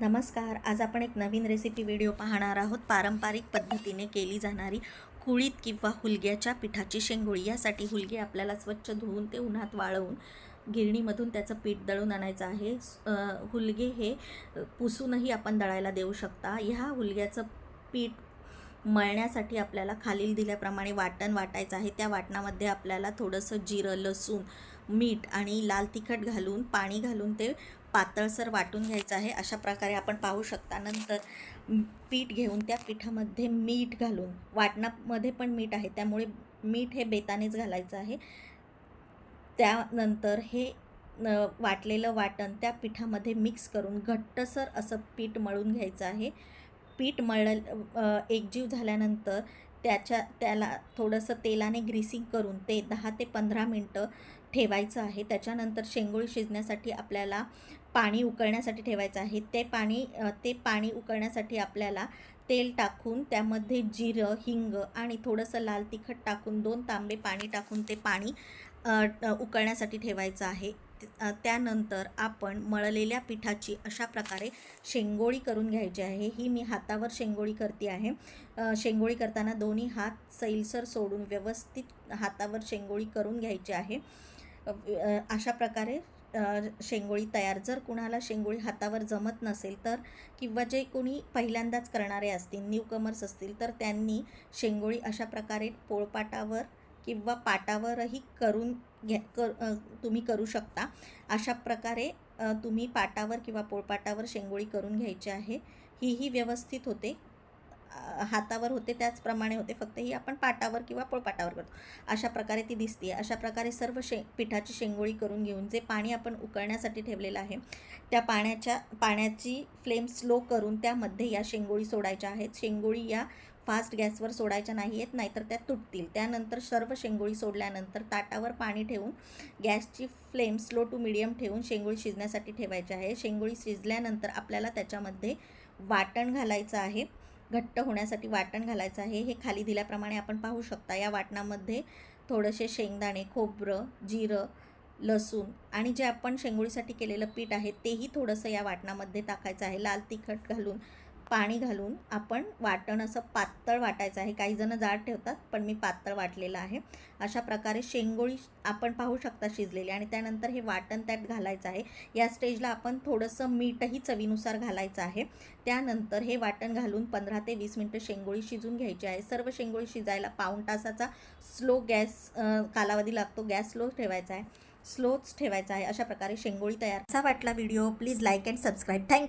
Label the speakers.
Speaker 1: नमस्कार. आज आपण एक नवीन रेसिपी व्हिडिओ पाहणार आहोत. पारंपरिक पद्धतीने केली जाणारी कुळीत किंवा हुलग्याच्या पिठाची शेंगोळी. यासाठी हुलगे आपल्याला स्वच्छ धुवून ते उन्हात वाळवून गिरणीमधून त्याचं पीठ दळून आणायचं आहे. हुलगे हे पुसूनही आपण दळायला देऊ शकता. ह्या हुलग्याचं पीठ मळण्यासाठी आपल्याला खालील दिल्याप्रमाणे वाटण वाटायचं आहे. त्या वाटणामध्ये आपल्याला थोडंसं जिरं लसूण मीठ आणि लाल तिखट घालून पाणी घालून ते पातळसर वाटून घ्यायचं आहे. अशा प्रकारे आपण पाहू शकता. नंतर पीठ घेऊन त्या पिठामध्ये मीठ घालून वाटणामध्ये पण मीठ आहे. त्यामुळे मीठ हे बेतानेच घालायचं आहे. त्यानंतर हे वाटलेलं वाटण त्या पिठामध्ये मिक्स करून घट्टसर असं पीठ मळून घ्यायचं आहे. पीठ मळ एकजीव झाल्यानंतर त्याच्या त्याला थोडंसं तेलाने ग्रीसिंग करून ते दहा ते पंधरा मिनटं ठेवायचं आहे. त्याच्यानंतर शेंगोळी शिजण्यासाठी आपल्याला पाणी उकळण्यासाठी ठेवायचं आहे. ते पाणी ते पाणी उकळण्यासाठी आपल्याला तेल टाकून त्यामध्ये जिरं हिंग आणि थोडंसं लाल तिखट टाकून दोन तांबे पाणी टाकून ते पाणी उकळण्यासाठी ठेवायचं आहे. त्यानंतर आपण मळलेल्या पिठाची अशा प्रकारे शेंगोळी करून घ्यायची आहे. ही मी हातावर शेंगोळी करते आहे. शेंगोळी करताना दोन्ही हात सैलसर सोडून व्यवस्थित हातावर शेंगोळी करून घ्यायची आहे. अशा प्रकारे शेंगोळी तयार. जर कुणाला शेंगोळी हातावर जमत नसेल तर किंवा जे कोणी पहिल्यांदाच करणारे असतील न्यू कमर्स असतील तर त्यांनी शेंगोळी अशा प्रकारे पोळपाटावर किंवा पाटावरही करून घ्या कर तुम्ही करू शकता. अशा प्रकारे तुम्ही पाटावर किंवा पोळपाटावर शेंगोळी करून घ्यायची आहे. हीही व्यवस्थित होते. हातावर होते त्याचप्रमाणे होते. फक्त ही आपण पाटावर किंवा पोळपाटावर करतो. अशा प्रकारे ती दिसते अशा प्रकारे सर्व शे पिठाची शेंगोळी करून घेऊन जे पाणी आपण उकळण्यासाठी ठेवलेलं आहे त्या पाण्याच्या पाण्याची फ्लेम स्लो करून त्यामध्ये या शेंगोळी सोडायच्या आहेत. शेंगोळी या फास्ट गॅसवर सोडायच्या नाही आहेत नाहीतर त्या तुटतील. त्यानंतर सर्व शेंगोळी सोडल्यानंतर ताटावर पाणी ठेवून गॅसची फ्लेम स्लो टू मिडियम ठेवून शेंगोळी शिजण्यासाठी ठेवायची आहे. शेंगोळी शिजल्यानंतर आपल्याला त्याच्यामध्ये वाटण घालायचं आहे. घट्ट होण्यासाठी वाटण घालायचं आहे. हे खाली दिल्याप्रमाणे आपण पाहू शकता या वाटणामध्ये थोडेसे शेंगदाणे खोबरं जिरं लसूण आणि जे आपण शेंगोळीसाठी केलेलं पीठ आहे तेही थोडंसं या वाटणामध्ये टाकायचं आहे. लाल तिखट घालून पाणी घालून आपण वाटण असं पातळ वाटायचं आहे. काही जण जाड ठेवतात पण मी पातळ वाटलेलं आहे. अशा प्रकारे शेंगोळी आपण पाहू शकता शिजलेली आणि त्यानंतर हे वाटण त्यात घालायचं आहे. या स्टेजला आपण थोडंसं मीठही चवीनुसार घालायचं आहे. त्यानंतर हे वाटण घालून पंधरा ते वीस मिनटं शेंगोळी शिजून घ्यायची आहे. सर्व शेंगोळी शिजायला पाऊण तासाचा स्लो गॅस कालावधी लागतो. गॅस स्लो ठेवायचा आहे. स्लोच ठेवायचा आहे. अशा प्रकारे शेंगोळी तयार. असा वाटला video? Please like and subscribe. Thank you.